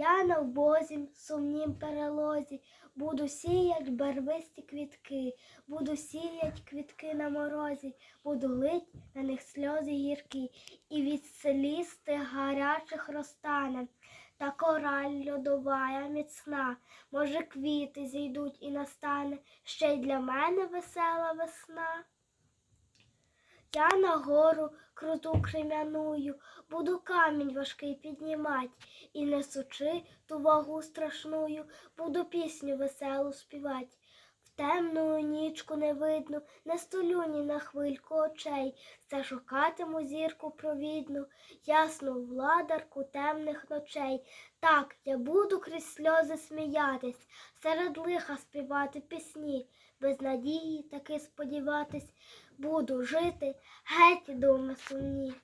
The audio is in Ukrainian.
Я на вбозім сумнім перелозі, буду сіять барвисті квітки, буду сіять квітки на морозі, буду лить на них сльози гіркі, і від селісти гарячих розтане, та кораль льодовая міцна, може, квіти зійдуть і настане. Ще й для мене весела весна. Я на гору круту крем'яную, буду камінь важкий піднімать, і несучи ту вагу страшную, буду пісню веселу співать. Темну нічку не видно, не столю ні на хвильку очей, все шукатиму зірку провідну, ясну владарку темних ночей. Так, я буду крізь сльози сміятись, серед лиха співати пісні, без надії таки сподіватись, буду жити, геть думи сумні.